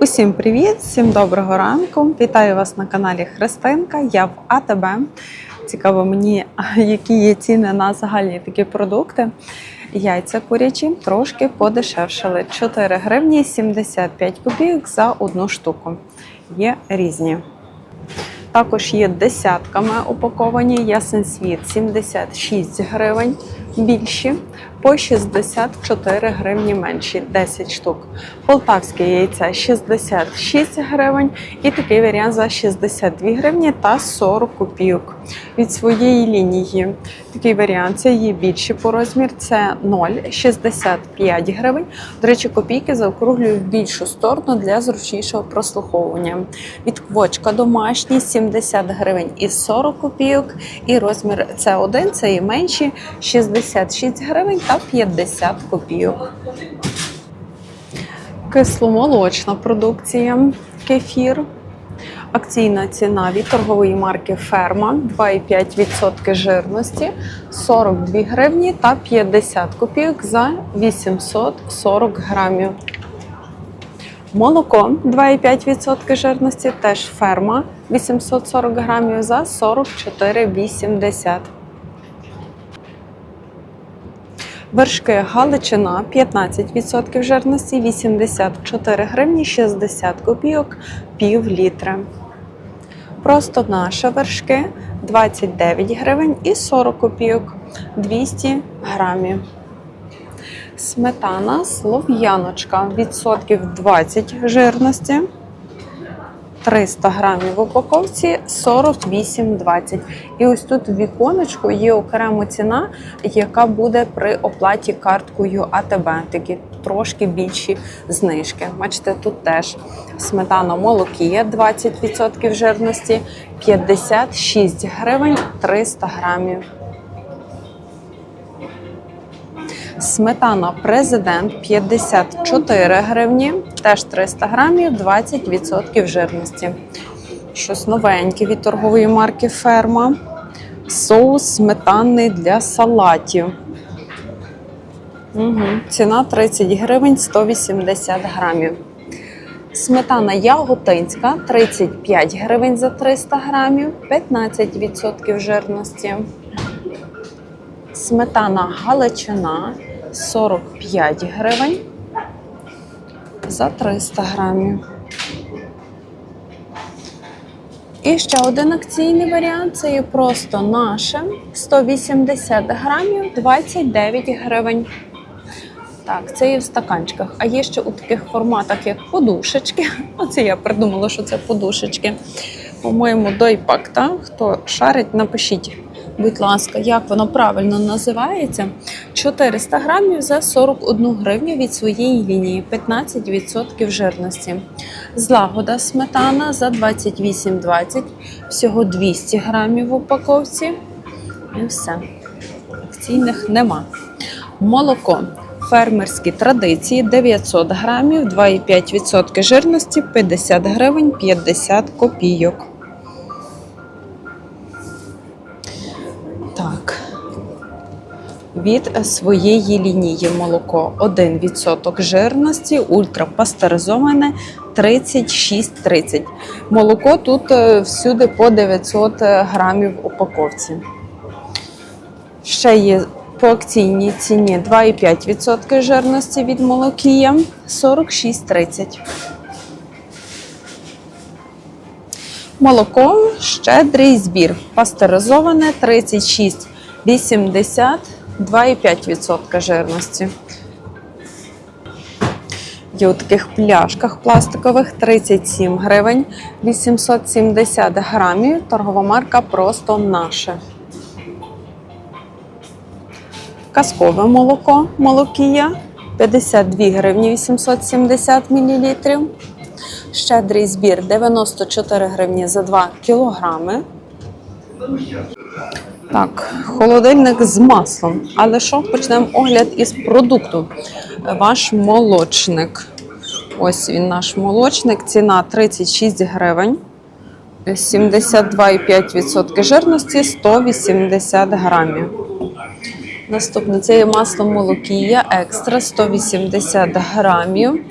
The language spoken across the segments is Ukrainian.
Усім привіт, всім доброго ранку. Вітаю вас на каналі Христинка. Я в АТБ. Цікаво мені, які є ціни на загальні такі продукти. Яйця курячі трошки подешевшали. 4 гривні 75 копійок за одну штуку. Є різні. Також є десятками упаковані ясен світ 76 гривень більші, по 64 гривні менші 10 штук. Полтавське яйце 66 гривень і такий варіант за 62 гривні та 40 копійок. Від своєї лінії такий варіант це є більші по розмір, це 0,65 гривень. До речі, копійки заокруглюю в більшу сторону для зручнішого прослуховування. Від квочка домашній 70 гривень і 40 копійок. І розмір С1 це і менші 66 гривень та 50 копійок. Кисломолочна продукція, кефір. Акційна ціна від торгової марки Ферма 2,5% жирності 42 гривні та 50 копійок за 840 грамів. Молоко 2,5% жирності, теж ферма 840 грамів за 44,80. Вершки Галичина 15% жирності 84 гривні 60 копійок пів літра. Просто наші вершки 29 гривень і 40 копійок 200 грамів. Сметана слов'яночка відсотків 20 жирності. 300 грамів в упаковці 48,20. І ось тут в віконечку є окрема ціна, яка буде при оплаті карткою АТБ. Такі трошки більші знижки. Бачите, тут теж сметана молокія 20% жирності, 56 гривень 300 грамів. Сметана президент 54 гривні, теж 300 грамів, 20% жирності. Щось новеньке від торгової марки Ферма. Соус сметанний для салатів. Угу. Ціна 30 гривень 180 грамів. Сметана яготинська 35 гривень за 300 грамів, 15% жирності. Сметана Галичина 45 гривень за 300 грамів. І ще один акційний варіант це є просто наше 180 грамів 29 гривень. Так, це є в стаканчиках. А є ще у таких форматах, як подушечки. Оце я придумала, що це подушечки. По-моєму, дойпак, так? Хто шарить, напишіть будь ласка, як воно правильно називається. 400 грамів за 41 гривню від своєї лінії, 15% жирності. Злагода сметана за 28,20, всього 200 грамів в упаковці. І все. Акційних нема. Молоко. Фермерські традиції 900 грамів, 2,5% жирності, 50 гривень, 50 копійок. Від своєї лінії молоко 1% жирності, ультрапастеризоване 36,30. Молоко тут е, всюди по 900 грамів упаковці. Ще є по акційній ціні 2,5% жирності від молокія 46,30. Молоко щедрий збір. Пастеризоване 36,80, 2,5% жирності. Є у таких пляшках пластикових 37 гривень, 870 грамів. Торгова марка просто наше. Казкове молоко молокія 52 гривні 870 мл. Щедрий збір 94 гривні за 2 кілограми. Так, холодильник з маслом. Але що? Почнемо огляд із продукту. Ваш молочник. Ось він наш молочник. Ціна 36 гривень. 72,5% жирності 180 грамів. Наступне це є масло молокія екстра 180 грамів.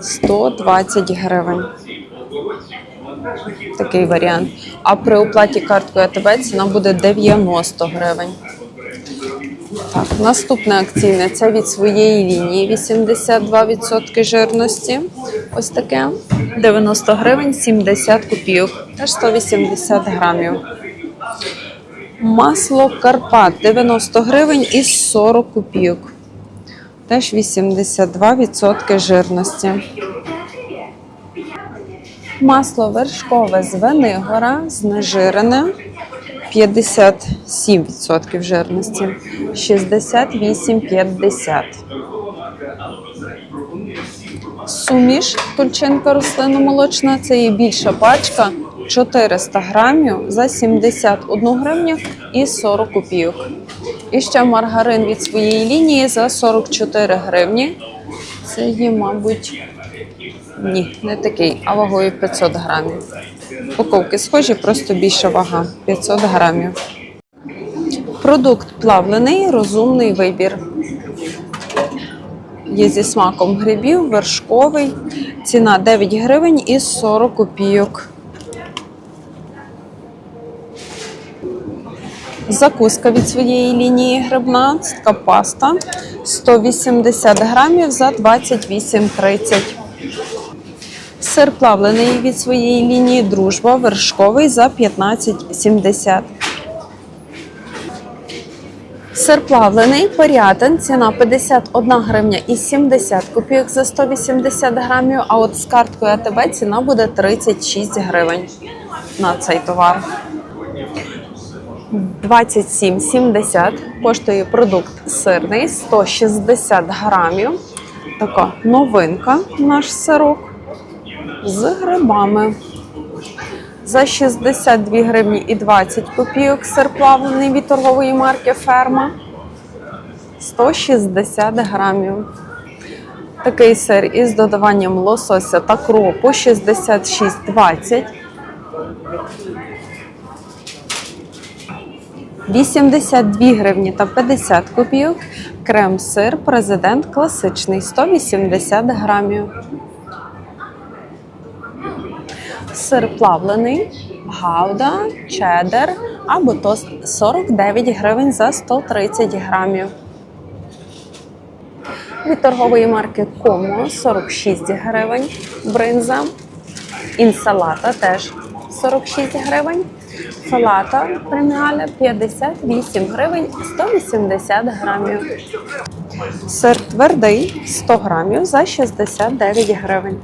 120 гривень. Такий варіант. А при оплаті карткою АТБ ціна буде 90 гривень. Так, наступне акційне це від своєї лінії 82% жирності. Ось таке. 90 гривень 70 копійок. Теж 180 грамів. Масло Карпат 90 гривень і 40 копійок. Теж 82% жирності. Масло вершкове з Венигора, знежирене 57% жирності, 68,50. Суміш тульчинка рослинно-молочна це є більша пачка 400 грамів за 71 гривню і 40 копійок. І ще маргарин від своєї лінії за 44 гривні. Це є, мабуть, ні, не такий, а вагою 500 грамів. Упаковки схожі, просто більша вага 500 грамів. Продукт плавлений, розумний вибір. Є зі смаком грибів, вершковий. Ціна 9 гривень і 40 копійок. Закуска від своєї лінії грибна, це паста 180 грамів за 28,30. Сир плавлений від своєї лінії дружба вершковий за 15,70. Сир плавлений порятин, ціна 51 гривня і 70 копійок за 180 грамів. А от з карткою АТБ ціна буде 36 гривень на цей товар. 27,70 коштує продукт сирний 160 грамів. Така новинка наш сирок з грибами. За 62 гривні і 20 копійок сир плавлений від торгової марки Ферма. 160 грамів. Такий сир із додаванням лосося та кропу 66,20. 82 гривні та 50 копійок. Крем-сир президент класичний 180 грамів. Сир плавлений, гауда, чеддер або тост 49 гривень за 130 грамів. Від торгової марки Комо 46 гривень. Бринза. Інсалата теж 46 гривень. Салата преміаля 58 гривень 180 грамів. Сир твердий 100 грамів за 69 гривень.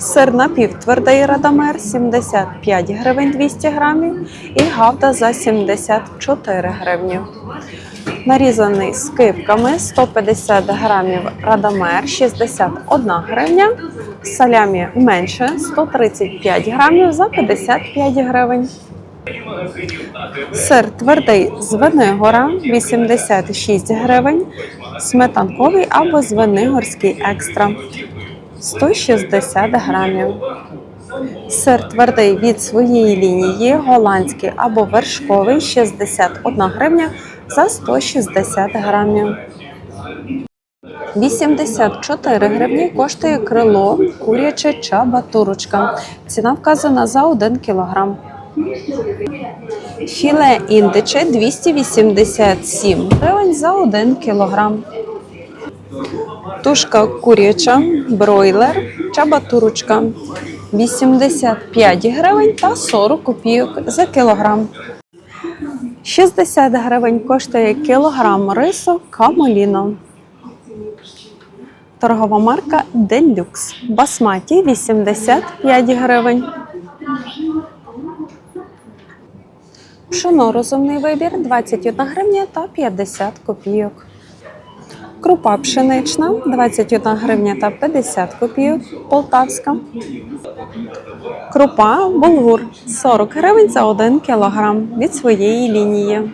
Сир напівтвердий радамер 75 гривень 200 грамів і гавда за 74 гривні. Нарізаний скипками 150 грамів радамер 61 гривня. Салямі менше 135 грамів за 55 гривень. Сир твердий з Венигора 86 гривень. Сметанковий або звенигорський екстра 160 грамів. Сир твердий від своєї лінії, голландський або вершковий 61 гривня за 160 грамів. 84 гривні коштує крило куряче чабатурочка. Ціна вказана за 1 кілограм. Філе індиче 287 гривень за 1 кілограм. Тушка куряча, бройлер, чабатурочка 85 гривень та 40 копійок за кілограм. 60 гривень коштує кілограм рису камоліно. Торгова марка Делюкс. Басматі 85 гривень. Пшоно розумний вибір 21 гривня та 50 копійок. Крупа пшенична 21 гривня та 50 копійок. Полтавська. Крупа булгур 40 гривень за 1 кілограм від своєї лінії.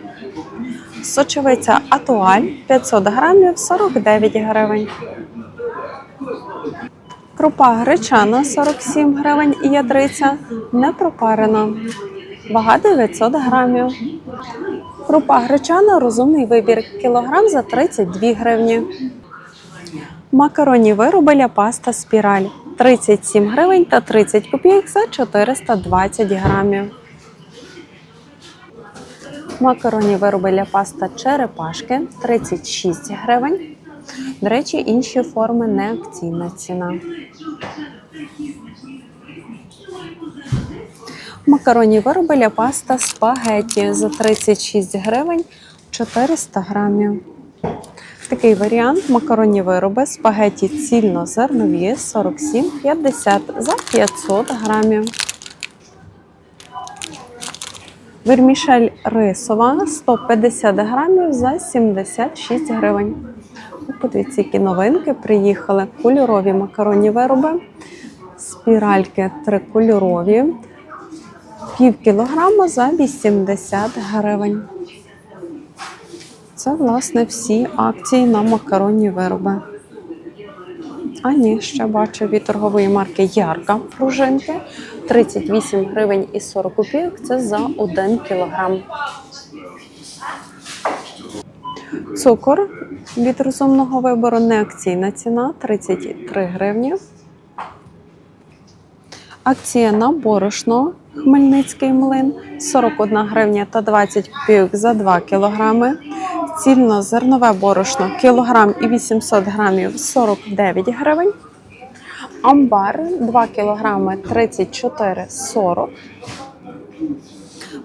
Сочевиця Атуаль 500 грамів 49 гривень. Крупа гречана 47 гривень і ядриця не пропарена. Вага 900 грамів. Крупа гречана розумний вибір. Кілограм за 32 гривні. Макаронні вироби для паста спіраль 37 гривень та 30 копійок за 420 грамів. Макаронні вироби паста черепашки 36 гривень. До речі, інші форми не акційна ціна. Макаронні вироби для паста спагетті за 36 гривень 400 грамів. Такий варіант макаронні вироби спагетті цільнозернові 47,50 за 500 грамів. Вермішель рисова 150 грамів за 76 гривень. Ну, Подивіться, які новинки приїхали. Кольорові макаронні вироби, спіральки трикольорові, пів кілограма за 80 гривень. Це, власне, всі акції на макаронні вироби. А ні, ще бачу від торгової марки Ярка пружинки 38 гривень і 40 копійок. Це за 1 кілограм. Цукор від розумного вибору не акційна ціна 33 гривні. Акція на борошно Хмельницький млин 41 гривня та 20 копійок за 2 кілограми. Цільнозернове борошно кілограм і 800 грамів 49 гривень. Амбар 2 кілограми 34,40.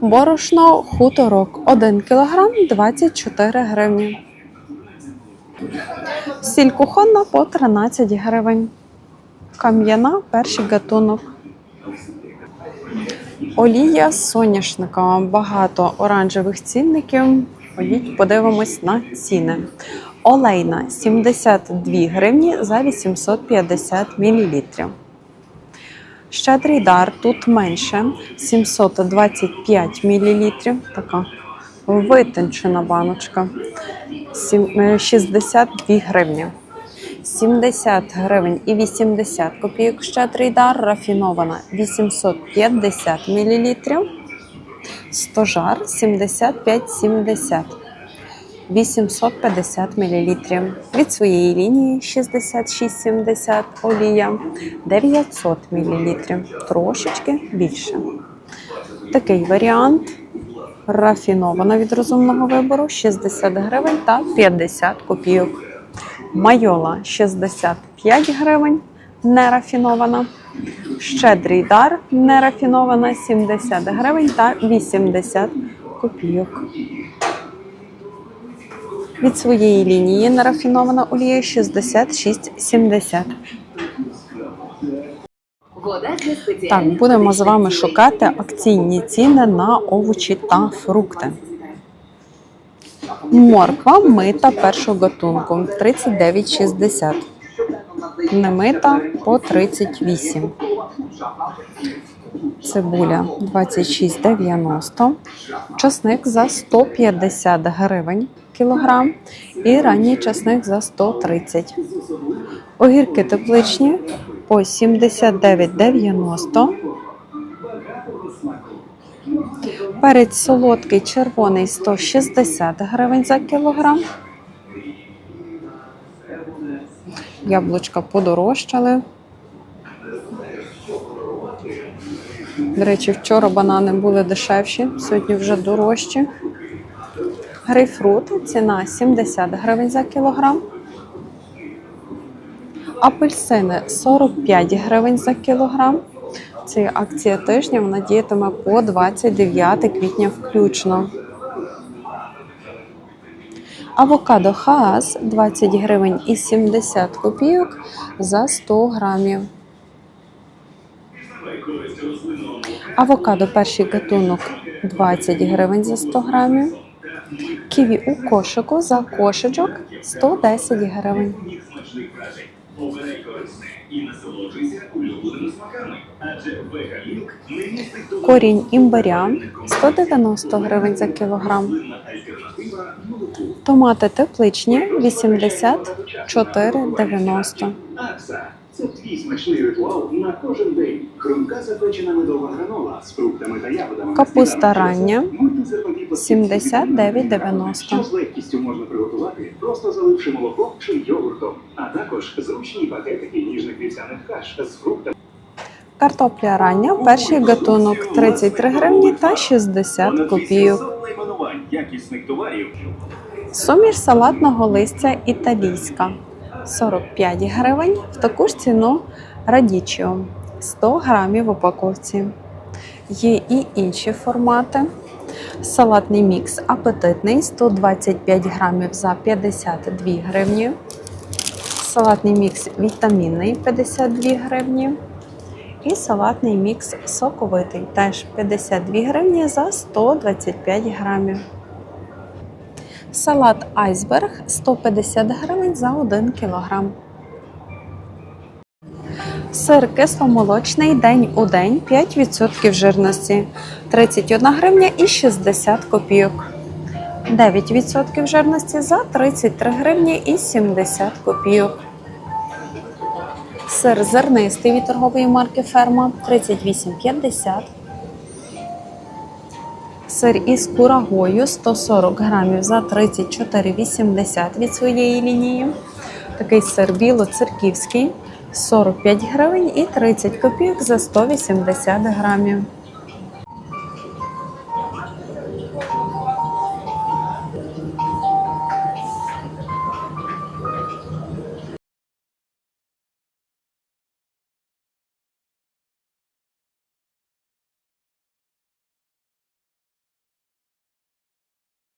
Борошно хуторок 1 кілограм 24 гривні. Сіль кухонна по 13 гривень. Кам'яна перший гатунок. Олія соняшника. Багато оранжевих цінників. Ходіть, подивимось на ціни. Олейна 72 гривні за 850 мл. Щедрий дар тут менше 725 мл. Така витончена баночка. Е, 62 гривні. 70 гривень і 80 копійок щедрий дар, рафінована 850 мл. Стожар 75-70. 850 мл. Від своєї лінії 66-70 олія 900 мл. Трошечки більше. Такий варіант. Рафінована від розумного вибору 60 гривень та 50 копійок. Майола 65 гривень, нерафінована. Щедрий дар нерафінована 70 гривень та 80 копійок. Від своєї лінії нерафінована олія 66,70. Вода для спеціальних Так, будемо з вами шукати акційні ціни на овочі та фрукти. Морква мита першого гатунку 39,60. Немита по 38. Цибуля 26,90. Часник за 150 гривень кілограм. І ранній часник за 130. Огірки тепличні по 79,90. Перець солодкий червоний 160 гривень за кілограм. Яблучка подорожчали. До речі, вчора банани були дешевші, сьогодні вже дорожчі. Грейпфрут ціна 70 гривень за кілограм. Апельсини 45 гривень за кілограм. Це акція тижня, вона діятиме по 29 квітня включно. Авокадо Хаас 20 гривень і 70 копійок за 100 грамів. Авокадо перший гатунок 20 гривень за 100 грамів. Ківі у кошику за кошечок 110 гривень. І насолоджуйся улюбленими смаками, адже вегалінк не містить того Корінь імбиря 190 гривень за кілограм. Томати тепличні 84,90. Це твій смачний ритуал на кожен день. Хрумка запечена медова гранола з фруктами та ягодами. Капуста рання часу. Мультизернові пластівці 79,90. Що з легкістю можна приготувати, просто заливши молоком чи йогуртом. А також зручні пакетики ніжних вівсяних каш з фруктами. Картопля рання, перший гатунок 33 гривні та 60 копійок. 800 найменувань якісних товарів. Суміш салатного листя італійська 45 гривень. В таку ж ціну радічіо 100 грамів в упаковці. Є і інші формати. Салатний мікс апетитний 125 грамів за 52 гривні. Салатний мікс вітамінний 52 гривні. І салатний мікс соковитий теж 52 гривні за 125 грамів. Салат айсберг 150 гривень за 1 кілограм. Сир кисломолочний день у день 5% жирності 31 гривня і 60 копійок. 9% жирності за 33 гривні і 70 копійок. Сир зернистий від торгової марки Ферма 38,50. Сир із курагою 140 грамів за 34,80 від своєї лінії. Такий сир біло-церківський 45 гривень і 30 копійок за 180 грамів.